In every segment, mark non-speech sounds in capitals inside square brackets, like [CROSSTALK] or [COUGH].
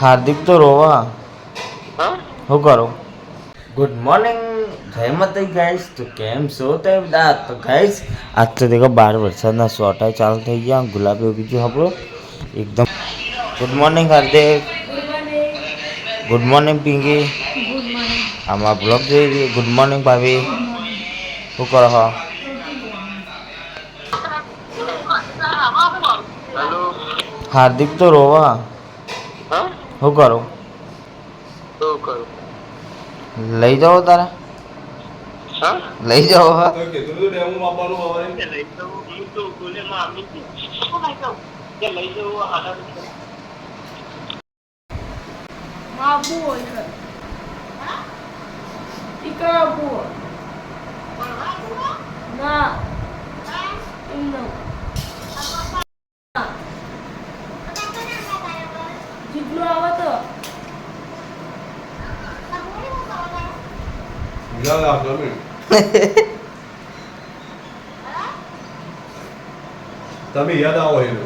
હાર્દિક તો રોવા. શું કરો? ગુડ મોર્નિંગ જય માતા ગાઈસ તો કેમ છો તે તો ગાઈસ આજ તો દેખો બાર વરસાદના સોટા ચાલુ થઈ ગયા. ગુલાબી ઉગી ગયું આપણો એકદમ. Good morning Hardik. Good morning Pinky. આમાં બ્લોગ જોઈ ગુડ મોર્નિંગ ભાભી. શું કરો હો હેલો હાર્દિક તો રોવા હા શું કરો શું કરું લઈ જાઓ તારે હા લઈ જાઓ હા લઈ જવું હું તો બોલે માં આવી હતી કે લઈ જવું આડા [LAUGHS] તમે યાદ આવો એને.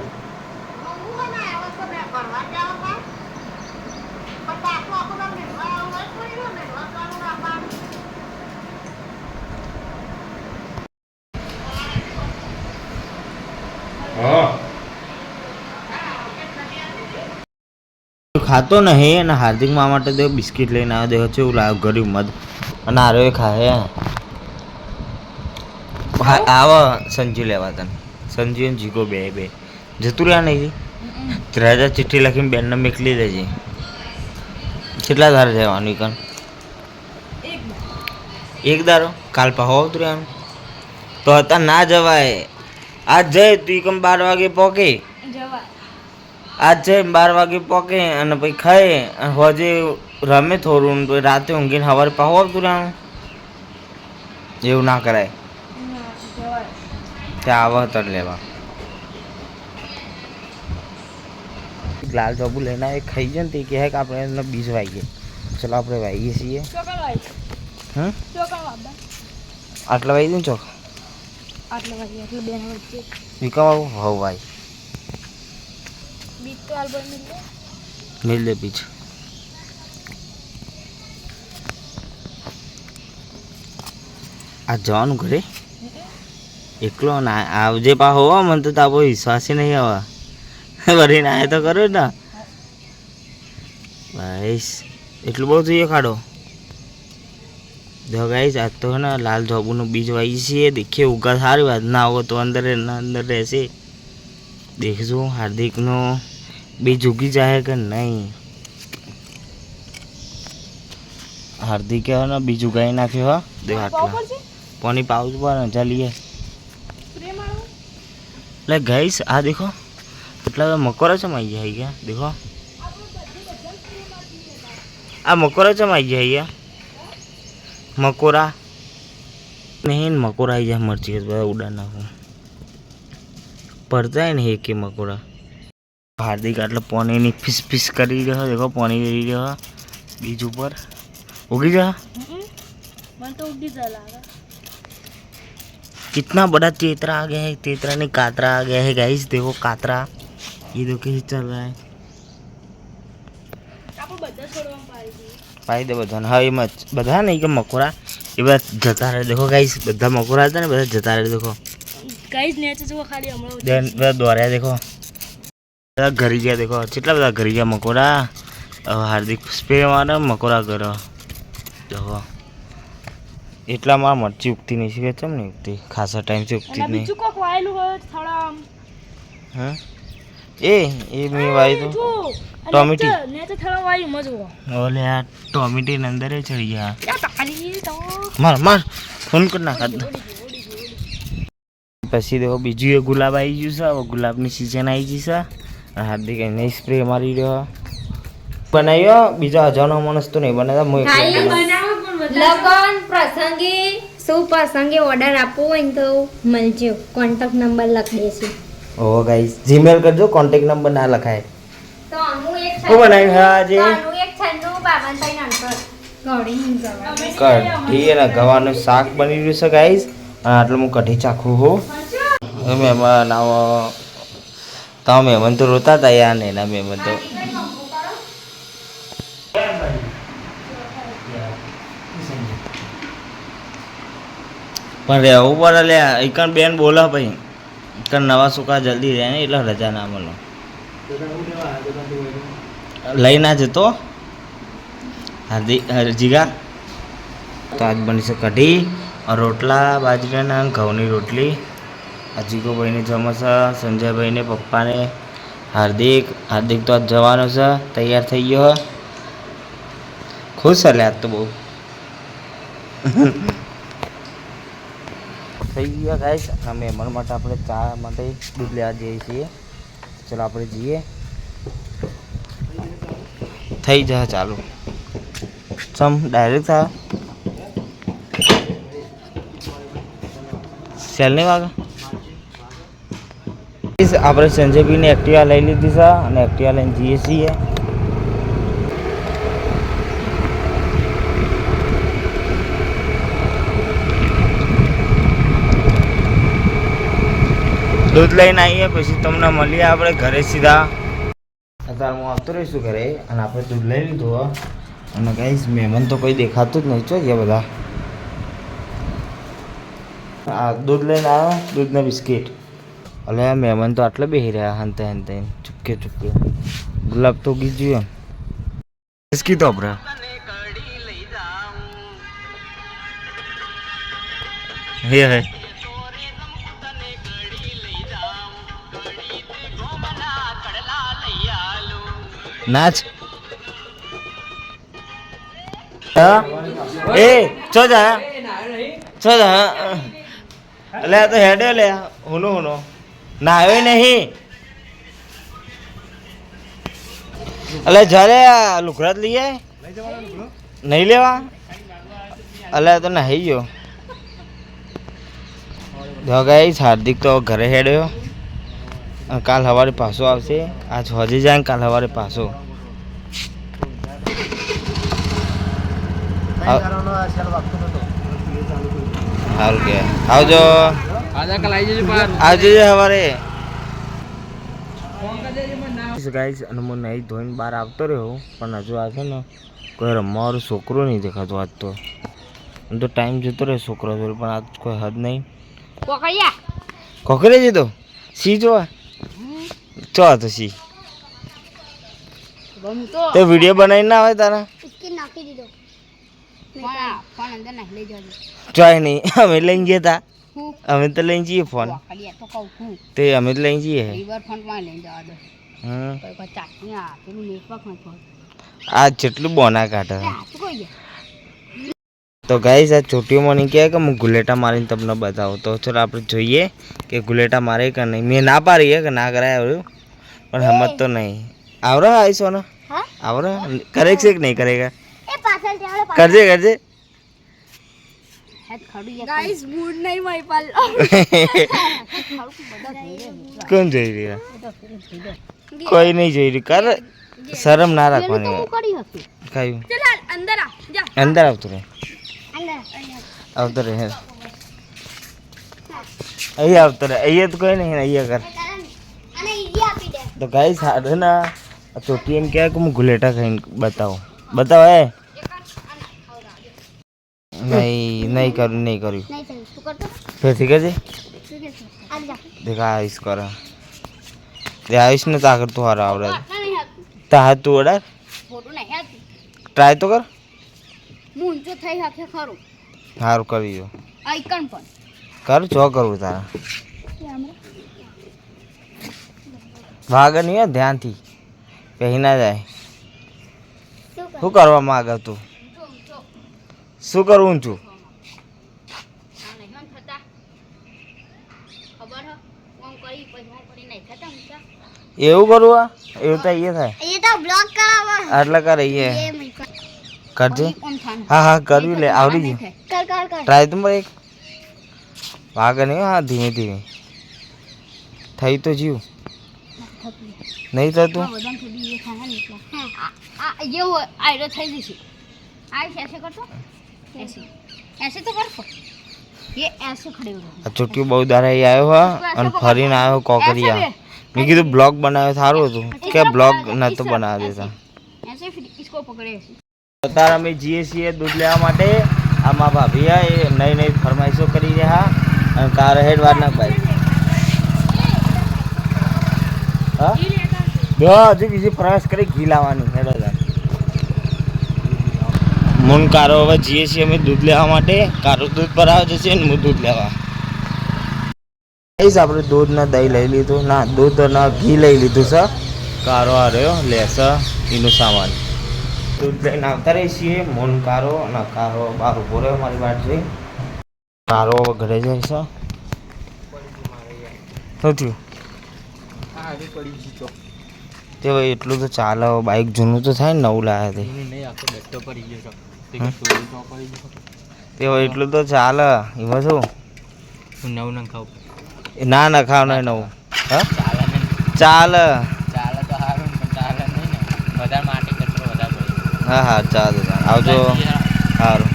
ખાતો નહીં અને હાર્દિક મા માટે તો બિસ્કિટ લઈને આવ્યો દેખો છે એવું લાવ ગરીબ મધ. અને એ ખાય આવ. સંજુ લેવા તને. સંજુ અને જીગો બે બે. જતું રહ્યા નહીં રાજા ચિઠ્ઠી લખીને બેનને મીકલી દેજે. કેટલા દાર જવાનું કણ એક દારો કાલ પાહો આવતું રહેવાનું તો હતા ના જવાય. આજ જઈ તું કમ બાર વાગે પોકે. આજ જઈ બાર વાગે પોકે અને પછી ખાય અને હોજે રમે થોડું ને પછી રાતે ઊંઘીને સવારે પાહો આવતું રહેવાનું એવું ના કરાય ત્યાં આવો તર લેવા લાલ ચોબુ લઈને આવે ખાઈ જાય ને તે કહે કે આપણે એને બીજ વાગીએ ચલો આપણે વાગીએ છીએ હમ આટલા વાગી દઉં ચોક આટલા વાગે એટલે બેન વચ્ચે વિકમ આવું હવ ભાઈ બીજ તો આલ્બમ મિલે મિલ દે પીછ આ જવાનું ઘરે? એકલો ના આવજે પા હોવા મને તો તાપો વિશ્વાસ નહીં આવા. વળી ના તો કરો ને. ભાઈશ એટલું બહુ જોઈએ ખાડો. જો ગાઈશ આજ તો ને લાલ જોબુનું બીજ વાઈ છે દેખીએ ઉગા સારી વાત. ના હોય તો અંદર ના અંદર રહેશે. દેખજો હાર્દિકનો બીજ ઉગી જાય કે નહીં. હાર્દિકે બીજ ઉગાઈ નાખ્યો હા. દેખ પાઉચ પર ને ચાલીએ. એટલે ગાઈસ, આ દેખો. એટલા બધા મકોરા ચમાઈ ગયા ગયા દેખો. આ મકોરા ચમાઈ ગયા ગયા મકોરા. નહીં મકોરા આવી જાય મરચી બધા ઉડા નાખું. પડતા ને એક મકોરા. હાર્દિક આટલે પોનીની ફિસ ફિસ કરી રહ્યો દેખો પોની કરી રહ્યો બીજ ઉપર. ઉગી જા. ઉડી જાય લાગે. कितना बड़ा तेतरा आ गया है तेतरा ने कातरा आ गया है गाइस देखो कातरा ये देखो कैसे चल रहा है આપણે બધા છોડવામાં પાડી દઈએ પાઈ દે બધાને હા એમ જ બધા નહીં કે મકોરા એ બધા જતા રહે દેખો ગાઈસ બધા મકોરા હતા ને બધા જતા રહે દેખો ગાઈઝ નેચે જો ખાલી હમણાં દેન બધા દોર્યા દેખો બધા ઘરી ગયા દેખો કેટલા બધા ઘરી ગયા મકોરા હવે હાર્દિક સ્પ્રે મારે મકોરા કરો દેખો એટલા માં મરચી ઉગતી નહીં. છે ચમ નહીં ઉગતી ખાસા ટાઈમથી ઉગતી નહીં. બીજું કોક વાયેલું હોય થોડા હા? એ એ મેં વાઈ તો ટોમેટી. નેચે થોડા વાયું મજો. ઓલે આ ટોમેટી ને અંદર ચડી ગયા. માર માર. ફોન કરી નાખ પછી દેખો બીજું એ ગુલાબ આવી ગયું છે. હવે ગુલાબની સિઝન આવી ગઈ છે. હાર્દિક એને સ્પ્રે મારી રહ્યો. બનાવ્યો? બીજા હજારનો માણસ તો નહીં બનાવતા. લગન પ્રસંગે શું પ્રસંગે ઓર્ડર આપવો હોય ને તો મળજો. કોન્ટેક્ટ નંબર લખી દેશું ઓ ગાઈસ જીમેલ કરજો કોન્ટેક્ટ નંબર ના લખાય. તો અમુ એક શું બનાવ્યું છે આજે. અનુ એક છન્નું ઘડી નહીં જવાનું કઢી અને ગવાનું શાક બની રહ્યું છે ગાઈસ અને આટલું હું કઢી ચાખું હો મહેમાન આવો તમે મહેમાન તો રોતા હતા યાર ને એના મહેમાન તો પણ રહેવું પડે લે એકણ બેન બોલા ભાઈ એકણ નવા સુકા જલ્દી રહે ને એટલે રજા ના મળો. લઈ ના જતો. હાર્દિક જીગા. તો આજ બની છે કઢી, રોટલા, બાજરીના ઘઉંની રોટલી. આ જીગોભાઈને જમે છે સંજયભાઈને, પપ્પાને. હાર્દિક હાર્દિક તો આજ જવાનો છે, તૈયાર થઈ ગયો. ખુશ હલે આજ તો બહુ. થઈ ગયા ગાઈસ. અમે મહેમાન માટે આપણે ચા માટે દૂધ લેવા જઈએ છીએ. ચલો આપણે જઈએ. થઈ જાય ચાલુ. સમ ડાયરેક્ટ આ સેલ નહીં વાગે? આપણે સંજયભાઈને એક્ટિવા લઈ લીધી છે અને એક્ટિવા લઈને જઈએ છીએ. દૂધ લઈને આવીએ, પછી તમને મળીએ આપણે ઘરે સીધા. અત્યારે હું આવતો રહીશું ઘરે અને આપણે દૂધ લઈ લીધું અને કહીશ મહેમાન તો કોઈ દેખાતું જ નહીં છો ગયા બધા. આ દૂધ લઈને આવ્યો, દૂધને બિસ્કિટ. અલે મહેમાન તો આટલે બેસી રહ્યા, હંતે હંતે, ચૂપકે ચૂપકે. ગુલાબ તો ગીજ્યું એમ. બિસ્કિટ આપણે હે હે. નાચ. એ, ચો જા ચો જા અલે તો હેડે લે હુનો હુનો. ના આવ્યો નહીં. અલે, જ્યારે લુકરાત લઈએ નહીં લેવા? અલે તો નાહી ગયો. જો ગાઈસ, હાર્દિક તો ઘરે હેડ્યો. કાલ સવારે પાછો આવશે. આજ હજી જાય ને કાલ સવારે પાછો. સારું કે. આવજો. આવજો સવારે ગાઈસ અને હું નહીં ધોઈને બહાર આવતો રહ્યો પણ હજુ આ છે ને કોઈ રમવાવાળો છોકરો નહીં દેખાતો આજ તો. આમ તો ટાઈમ જતો રહે છોકરો જોડે પણ આજ કોઈ હદ નહીં કોકરે જતો સી જોવા? ચો તો સી તે વીડિયો બનાવી ના આવે તારા? ચોય નહીં. અમે લઈને ગયા તા. અમે તો લઈને જઈએ ફોન. તો અમે તો લઈને જઈએ. આ જેટલું બોના કાઢે. તો ગાઈસ આ છોટીઓ મને કહે કે હું ગુલેટા મારીને તમને બતાવું. તો ચલો આપણે જોઈએ કે ગુલેટા મારે કે નહીં. મેં ના પાડી હે કે ના કરાય આવ્યું પણ સમજ તો નહીં આવરો આવીશ સોનો હા આવરો કરે છે કે નહીં કરેગા એ પાછળ ચાલો કરજે કરજે હેડ ખડું ગાઈસ મૂડ નહીં મારી પાલ કોણ જોઈ રહ્યા કોઈ નહીં જોઈ રહ્યું કર શરમ ના રાખવાની કરી હતી કયું ચાલ અંદર આ જા અંદર આવતું રહે અંદર આવતો રહે હેર. અહીંયા આવતો રહે અહીંયા તો કોઈ નહીં અહીંયા કર અને ઈજી આપી દે તો ગાઈસ હાડે ના ચોટી એમ કહે કે હું ગુલેટા ખાઈને બતાવો. બતાવો એ નહીં નહીં કર્યું નહીં કર્યું. નહીં ઠીક જા. દેખા આવીશ કરે. તે આવીશ ને તાકર તું હારો આવડે. તા હાથ તું ઓડાર? ટ્રાય તો કર. હું ઊંચો થઈ શકે ખરું. સારું કરી આઈકન પણ. કર જો કરવું તારા. ભાગ નહીં હો ધ્યાનથી પહેરી ના જાય. શું કરવા માંગે તું? શું કરવું છું? આ નહીં હન થતા. ખબર હ? ઓમ કરી પછી પડી નહીં થતા ઊંચા એવું કરવું આ? એવું તો અહીંયા થાય. એ તો બ્લોક કરાવવા. આટલા કર અહીંયા. કરજે. ઓમ થાન હા હા કરવી લે આવડી ગયું કર કર કર. ટ્રાય તો એક. ભાગ નહીં હો, હા ધીમે ધીમે. થઈ તો જીવ. નહીં થતું જેવો આયરો થઈ જશે. તો કરશો. છુટ્ટી બહુ દારા આવ્યો હા અને ફરીને આવ્યો કોકરિયા. મેં કીધું બ્લોગ બનાવ્યો સારું હતું. કે બ્લોગ નહોતો બનાવી દેતા અત્યારે અમે જઈએ છીએ દૂધ લેવા માટે. આમાં ભાભી એ નવી નવી ફરમાઈશો કરી રહ્યા. અને કાર હેડવાના ભાઈ. હા? હજુ બીજી પ્રવાસ કરી ઘી લાવવાની હેડ મુન કારો હવે જઈએ છીએ અમે દૂધ લેવા માટે. કારો દૂધ પર આવે જશે ને હું દૂધ લેવા. ગાઈસ આપણે દૂધ ને દહીં લઈ લીધું. ના દૂધ ને ઘી લઈ લીધું છે કારો આ રહ્યો. લેશે એનો સામાન. દૂધ લઈને આવતા રહીએ છીએ. મોન કારો અને કારો બહાર ઊભો રહ્યો મારી વાત છે કારો ઘરે જાય છે શું થયું તે ભાઈ એટલું તો ચાલે બાઇક જૂનું તો થાય ને નવું લાયા તે? તે ભાઈ એટલું તો ચાલે એમાં શું? નવું ના ના ખાવ નહીં નવું. હા? ચાલે હા હા ચાલે આવજો. સારું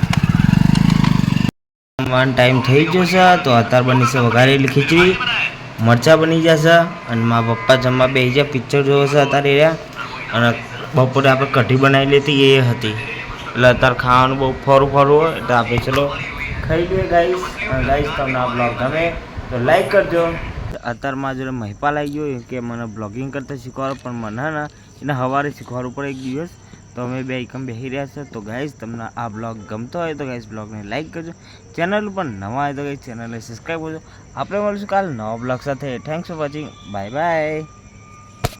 વન ટાઈમ થઈ ગયો છે તો અત્યારે બની છે વઘારેલી ખીચડી. મરચાં બની જશે અને મારા પપ્પા જમવા બેસી જાય પિક્ચર જોવો છે અત્યારે રહ્યા. અને બપોરે આપણે કઢી બનાવી લીધી, એ હતી. એટલે અત્યારે ખાવાનું બહુ ફરું ફરું હોય, એટલે આપણે ચલો ખાઈ લઈએ ગાઈસ અને ગાઈસ તમને આ બ્લોગ ગમે તો લાઈક કરજો. અત્યારે મારા જોડે મહિપાલ આવી ગયો કે મને બ્લોગિંગ કરતા શીખવાડો, પણ મને ને, એને સવારે શીખવાડવું પડે એક દિવસ. તો અમે બે એકમ બેસી રહ્યા છે. તો ગાઈઝ તમને આ બ્લોગ ગમતો હોય તો ગાઈઝ બ્લોગને લાઈક કરજો. ચેનલ ઉપર નવા હોય તો ગાઈઝ ચેનલને સબસ્ક્રાઈબ કરજો. આપણે મળીશું કાલ નવા બ્લોગ સાથે. Thanks for watching bye bye